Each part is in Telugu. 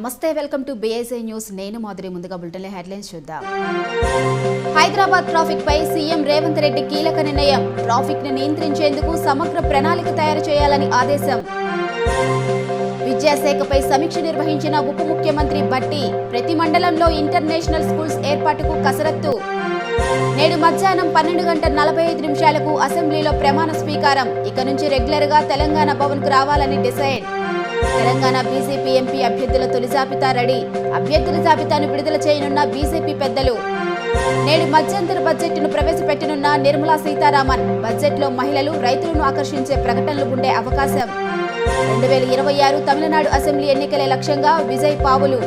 నమస్తే వెల్కమ్ టు బిఎస్ఐ న్యూస్ నేను మాధురి ముందుగా బులెటిన్ హెడ్లైన్స్ చూద్దాం. హైదరాబాద్ ట్రాఫిక్ పై సీఎం రేవంత్ రెడ్డి కీలక నిర్ణయం. ట్రాఫిక్ని నియంత్రించేందుకు సమగ్ర ప్రణాళిక తయారు చేయాలని ఆదేశం. విద్యాశాఖపై సమీక్ష నిర్వహించిన ఉప ముఖ్యమంత్రి బట్టి ప్రతి మండలంలో ఇంటర్నేషనల్ స్కూల్స్ ఏర్పాటుకు కసరత్తు. నేడు మధ్యాహ్నం పన్నెండు గంటల నలభై ఐదు నిమిషాలకు అసెంబ్లీలో ప్రమాణ స్వీకారం. ఇక నుంచి రెగ్యులర్గా తెలంగాణ భవన్కు రావాలని డిసైడ్. తెలంగాణ బీజేపీ ఎంపీ అభ్యర్థుల తొలి జాబితా రెడీ. అభ్యర్థుల జాబితాను విడుదల చేయనున్న బీజేపీ పెద్దలు. నేడు మధ్యంతర బడ్జెట్ను ప్రవేశపెట్టనున్న నిర్మలా సీతారామన్. బడ్జెట్లో మహిళలు రైతులను ఆకర్షించే ప్రకటనలు ఉండే అవకాశం. రెండు వేల ఇరవై ఆరు తమిళనాడు అసెంబ్లీ ఎన్నికలే లక్ష్యంగా విజయ్ పావులు.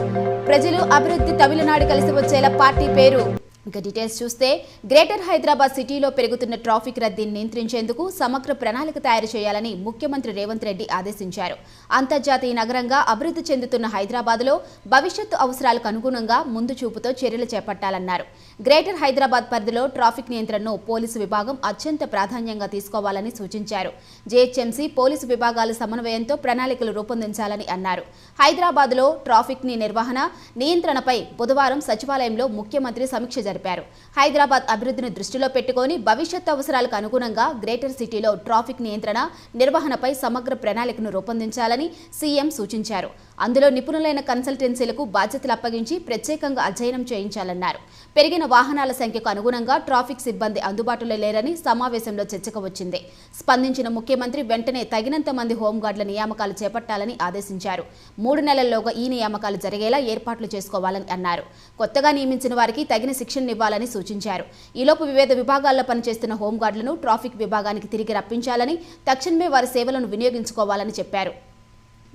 ప్రజలు అభివృద్ధి తమిళనాడు కలిసి వచ్చేలా పార్టీ పేరు. ఇక డీటెయిల్స్ చూస్తే గ్రేటర్ హైదరాబాద్ సిటీలో పెరుగుతున్న ట్రాఫిక్ రద్దీని నియంత్రించేందుకు సమగ్ర ప్రణాళిక తయారు చేయాలని ముఖ్యమంత్రి రేవంత్ రెడ్డి ఆదేశించారు. అంతర్జాతీయ నగరంగా అభివృద్ధి చెందుతున్న హైదరాబాద్లో భవిష్యత్తు అవసరాలకు అనుగుణంగా ముందు చూపుతో చర్యలు చేపట్టాలన్నారు. గ్రేటర్ హైదరాబాద్ పరిధిలో ట్రాఫిక్ నియంత్రణను పోలీసు విభాగం అత్యంత ప్రాధాన్యంగా తీసుకోవాలని సూచించారు. జేహెచ్ఎంసీ పోలీసు విభాగాల సమన్వయంతో ప్రణాళికలు రూపొందించాలని అన్నారు. హైదరాబాద్లో ట్రాఫిక్ని నిర్వహణ నియంత్రణపై బుధవారం సచివాలయంలో ముఖ్యమంత్రి సమీక్ష జరిపారు. హైదరాబాద్ అభివృద్ధిని దృష్టిలో పెట్టుకొని భవిష్యత్ అవసరాలకు అనుగుణంగా గ్రేటర్ సిటీలో ట్రాఫిక్ నియంత్రణ నిర్వహణపై సమగ్ర ప్రణాళికను రూపొందించాలని సీఎం సూచించారు. అందులో నిపుణులైన కన్సల్టెన్సీలకు బాధ్యతలు అప్పగించి ప్రత్యేకంగా అధ్యయనం చేయించాలన్నారు. పెరిగిన వాహనాల సంఖ్యకు అనుగుణంగా ట్రాఫిక్ సిబ్బంది అందుబాటులో లేరని సమావేశంలో చర్చకు వచ్చింది. స్పందించిన ముఖ్యమంత్రి వెంటనే తగినంత మంది హోంగార్డుల నియామకాలు చేపట్టాలని ఆదేశించారు. మూడు నెలల్లోగా ఈ నియామకాలు జరిగేలా ఏర్పాట్లు చేసుకోవాలని అన్నారు. కొత్తగా నియమించిన వారికి తగిన శిక్షణ శిక్షణనివ్వాలని సూచించారు. ఈలోపు వివిధ విభాగాల్లో పనిచేస్తున్న హోంగార్డులను ట్రాఫిక్ విభాగానికి తిరిగి రప్పించాలని తక్షణమే వారి సేవలను వినియోగించుకోవాలని చెప్పారు.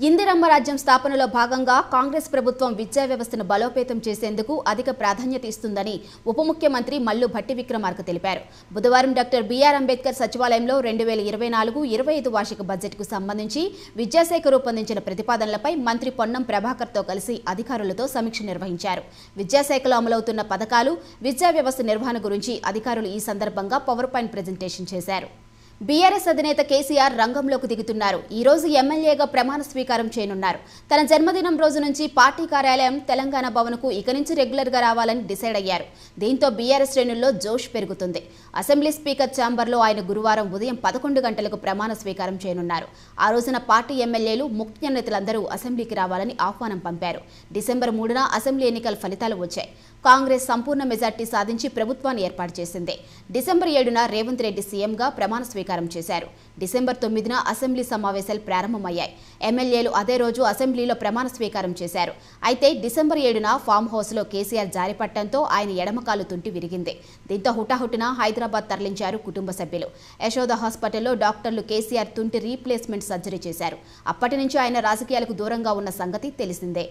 ఇందిరమ్మ రాజ్యం స్థాపనలో భాగంగా కాంగ్రెస్ ప్రభుత్వం విద్యా వ్యవస్థను బలోపేతం చేసేందుకు అధిక ప్రాధాన్యత ఇస్తుందని ఉప ముఖ్యమంత్రి మల్లు భట్టి విక్రమార్క తెలిపారు. బుధవారం డాక్టర్ బీఆర్ అంబేద్కర్ సచివాలయంలో రెండు వేల ఇరవై నాలుగు ఇరవై ఐదు వార్షిక బడ్జెట్కు సంబంధించి విద్యాశాఖ రూపొందించిన ప్రతిపాదనలపై మంత్రి పొన్నం ప్రభాకర్తో కలిసి అధికారులతో సమీక్ష నిర్వహించారు. విద్యాశాఖలో అమలవుతున్న పథకాలు విద్యా వ్యవస్థ నిర్వహణ గురించి అధికారులు ఈ సందర్భంగా పవర్ పాయింట్ ప్రజెంటేషన్ చేశారు. బీఆర్ఎస్ అధినేత కేసీఆర్ రంగంలోకి దిగుతున్నారు. ఈ రోజు ఎమ్మెల్యేగా ప్రమాణ స్వీకారం చేయనున్నారు. తన జన్మదినం రోజు నుంచి పార్టీ కార్యాలయం తెలంగాణ భవన్కు ఇక నుంచి రెగ్యులర్గా రావాలని డిసైడ్ అయ్యారు. దీంతో బీఆర్ఎస్ శ్రేణుల్లో జోష్ పెరుగుతుంది. అసెంబ్లీ స్పీకర్ ఛాంబర్లో ఆయన గురువారం ఉదయం పదకొండు గంటలకు ప్రమాణ స్వీకారం చేయనున్నారు. ఆ రోజున పార్టీ ఎమ్మెల్యేలు ముఖ్య నేతలందరూ అసెంబ్లీకి రావాలని ఆహ్వానం పంపారు. డిసెంబర్ మూడున అసెంబ్లీ ఎన్నికల ఫలితాలు వచ్చాయి. కాంగ్రెస్ సంపూర్ణ మెజార్టీ సాధించి ప్రభుత్వాన్ని ఏర్పాటు చేసింది. డిసెంబర్ ఏడున రేవంత్ రెడ్డి సీఎంగా ప్రమాణ స్వీకారం చేశారు. డిసెంబర్ తొమ్మిదిన అసెంబ్లీ సమావేశాలు ప్రారంభమయ్యాయి. ఎమ్మెల్యేలు అదే రోజు అసెంబ్లీలో ప్రమాణ స్వీకారం చేశారు. అయితే డిసెంబర్ ఏడున ఫామ్ హౌస్లో కేసీఆర్ జారిపట్టడంతో ఆయన ఎడమకాలు తుంటి విరిగింది. దీంతో హుటాహుటిన హైదరాబాద్ తరలించారు కుటుంబ సభ్యులు. యశోద హాస్పిటల్లో డాక్టర్లు కేసీఆర్ తుంటి రీప్లేస్మెంట్ సర్జరీ చేశారు. అప్పటి నుంచి ఆయన రాజకీయాలకు దూరంగా ఉన్న సంగతి తెలిసిందే.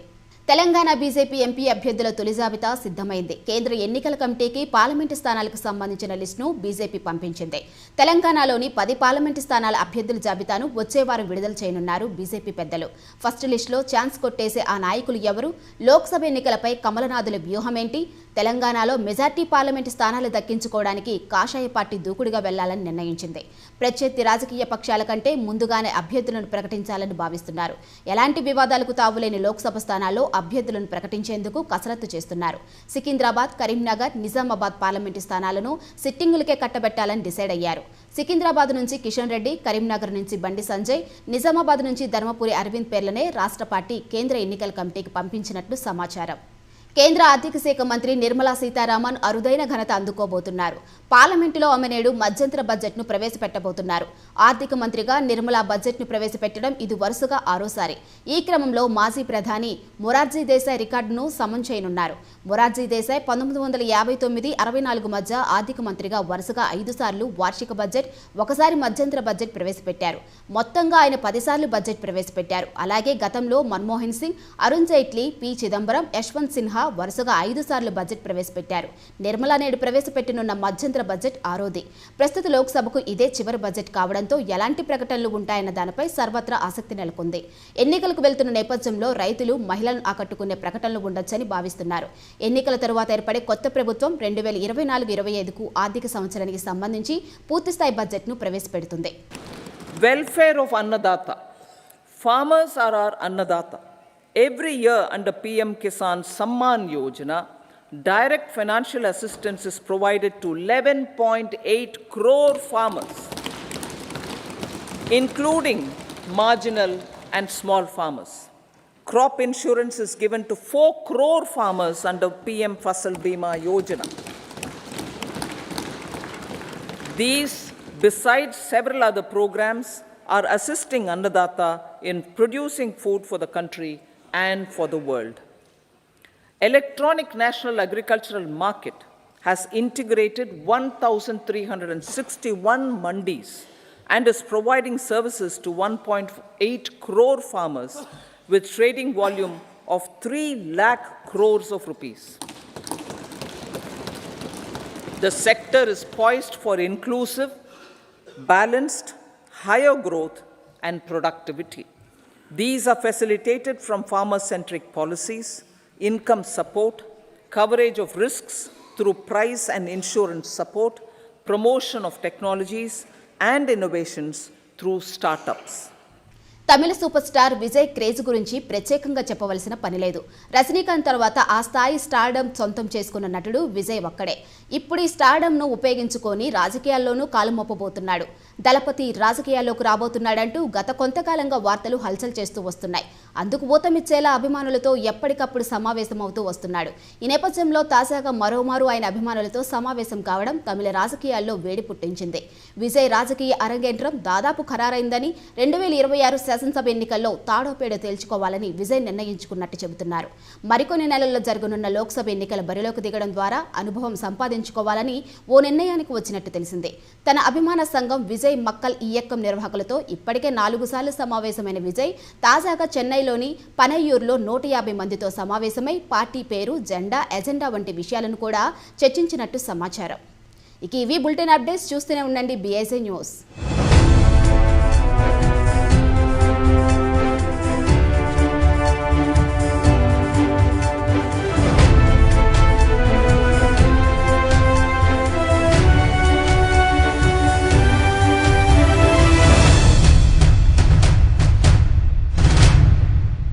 తెలంగాణ బీజేపీ ఎంపీ అభ్యర్థుల తొలి జాబితా సిద్ధమైంది. కేంద్ర ఎన్నికల కమిటీకి పార్లమెంటు స్థానాలకు సంబంధించిన లిస్టును బీజేపీ పంపించింది. తెలంగాణలోని పది పార్లమెంటు స్థానాల అభ్యర్థుల జాబితాను వచ్చే వారం విడుదల చేయనున్నారు బీజేపీ పెద్దలు. ఫస్ట్ లిస్టులో ఛాన్స్ కొట్టేసే ఆ నాయకులు ఎవరు? లోక్సభ ఎన్నికలపై కమలనాథుల వ్యూహమేంటి? తెలంగాణలో మెజార్టీ పార్లమెంటు స్థానాలు దక్కించుకోవడానికి కాషాయ పార్టీ దూకుడుగా వెళ్ళాలని నిర్ణయించింది. ప్రత్యర్థి రాజకీయ పక్షాల కంటే ముందుగానే అభ్యర్థులను ప్రకటించాలని భావిస్తున్నారు. ఎలాంటి వివాదాలకు తావులేని లోక్సభ స్థానాల్లో అభ్యర్థులను ప్రకటించేందుకు కసరత్తు చేస్తున్నారు. సికింద్రాబాద్ కరీంనగర్ నిజామాబాద్ పార్లమెంటు స్థానాలను సిట్టింగులకే కట్టబెట్టాలని డిసైడ్ అయ్యారు. సికింద్రాబాద్ నుంచి కిషన్ రెడ్డి కరీంనగర్ నుంచి బండి సంజయ్ నిజామాబాద్ నుంచి ధర్మపురి అరవింద్ పేర్లనే రాష్ట్ర పార్టీ కేంద్ర ఎన్నికల కమిటీకి పంపించినట్లు సమాచారం. కేంద్ర ఆర్థిక శాఖ మంత్రి నిర్మలా సీతారామన్ అరుదైన ఘనత అందుకోబోతున్నారు. పార్లమెంటులో ఆమె నేడు మధ్యంతర బడ్జెట్ను ప్రవేశపెట్టబోతున్నారు. ఆర్థిక మంత్రిగా నిర్మలా బడ్జెట్ను ప్రవేశపెట్టడం ఇది వరుసగా ఆరోసారి. ఈ క్రమంలో మాజీ ప్రధాని మొరార్జీ దేశాయ్ రికార్డును సమం చేయనున్నారు. మొరార్జీ దేశాయ్ పంతొమ్మిది వందల యాభై తొమ్మిది అరవై నాలుగు మధ్య ఆర్థిక మంత్రిగా వరుసగా ఐదు సార్లు వార్షిక బడ్జెట్ ఒకసారి మధ్యంతర బడ్జెట్ ప్రవేశపెట్టారు. మొత్తంగా ఆయన పదిసార్లు బడ్జెట్ ప్రవేశపెట్టారు. అలాగే గతంలో మన్మోహన్ సింగ్ అరుణ్ జైట్లీ పి చిదంబరం యశ్వంత్ సిన్హా వరుసగా ఐదు సార్లు బడ్జెట్ ప్రవేశపెట్టారు. నిర్మలా నేడు ప్రవేశపెట్టనున్న మధ్యంతర బడ్జెట్ ఆరోది. ప్రస్తుత లోక్సభకు ఇదే చివరి బడ్జెట్ కావడంతో ఎలాంటి ప్రకటనలు ఉంటాయన్న దానిపై సర్వత్రా ఆసక్తి నెలకొంది. ఎన్నికలకు వెళ్తున్న నేపథ్యంలో రైతులు మహిళలను ఆకట్టుకునే ప్రకటనలు ఉండొచ్చని భావిస్తున్నారు. ఎన్నికల తరువాత ఏర్పడే కొత్త ప్రభుత్వం రెండు వేల ఇరవై నాలుగు ఇరవై ఐదుకు ఆర్థిక సంవత్సరానికి సంబంధించి పూర్తిస్థాయి బడ్జెట్ను ప్రవేశపెడుతుంది. Welfare of Annadata farmers are are Annadata Every year under PM Kisan Samman Yojana, direct financial assistance is provided to 11.8 crore farmers, including marginal and small farmers. Crop insurance is given to 4 crore farmers under PM Fasal Bima Yojana. These, besides several other programs, are assisting Annadata in producing food for the country and for the world. Electronic National Agricultural Market has integrated 1,361 mandis and is providing services to 1.8 crore farmers with trading volume of 3 lakh crores of rupees. The sector is poised for inclusive, balanced, higher growth and productivity. These are facilitated from farmer centric policies, income support, coverage of risks through price and insurance support, promotion of technologies and innovations through startups. Tamil super star Vijay craze గురించి ప్రత్యేకంగా చెప్పవలసిన పని లేదు. రజనీకాంత్ తర్వాత ఆ స్థాయి స్టార్డమ్ సొంతం చేసుకున్న నటుడు విజయ్ ఒక్కడే. ఇప్పుడు ఈ స్టార్డమ్ను ఉపయోగించుకొని రాజకీయాల్లోనూ కాలుమొప్పబోతున్నాడు దళపతి రాజకీయాల్లోకి రాబోతున్నాడంటూ గత కొంతకాలంగా వార్తలు హల్చల్ చేస్తూ వస్తున్నాయి. అందుకు ఊతమిచ్చేలా అభిమానులతో ఎప్పటికప్పుడు సమావేశమవుతూ వస్తున్నాడు. ఈ నేపథ్యంలో తాజాగా మరోమారు ఆయన అభిమానులతో సమావేశం కావడం తమిళ రాజకీయాల్లో వేడి పుట్టించింది. విజయ్ రాజకీయ అరంగేట్రం దాదాపు ఖరారైందని రెండు వేల ఇరవై ఆరు శాసనసభ ఎన్నికల్లో తాడోపేడ తేల్చుకోవాలని విజయ్ నిర్ణయించుకున్నట్టు చెబుతున్నారు. మరికొన్ని నెలల్లో జరగనున్న లోక్సభ ఎన్నికల బరిలోకి దిగడం ద్వారా అనుభవం సంపాదించుకోవాలని ఓ నిర్ణయానికి వచ్చినట్టు తెలిసింది. తన అభిమాన సంఘం విజయ్ మక్కల్ ఈయక్కం నిర్వాహకులతో ఇప్పటికే నాలుగు సార్లు సమావేశమైన విజయ్ తాజాగా చెన్నైలోని పనయ్యూరులో నూట యాభై మందితో సమావేశమై పార్టీ పేరు జెండా ఎజెండా వంటి విషయాలను కూడా చర్చించినట్టు సమాచారం. ఇక ఇవి బులెటిన్ అప్డేట్స్. చూస్తూనే ఉండండి బీఐసీ న్యూస్.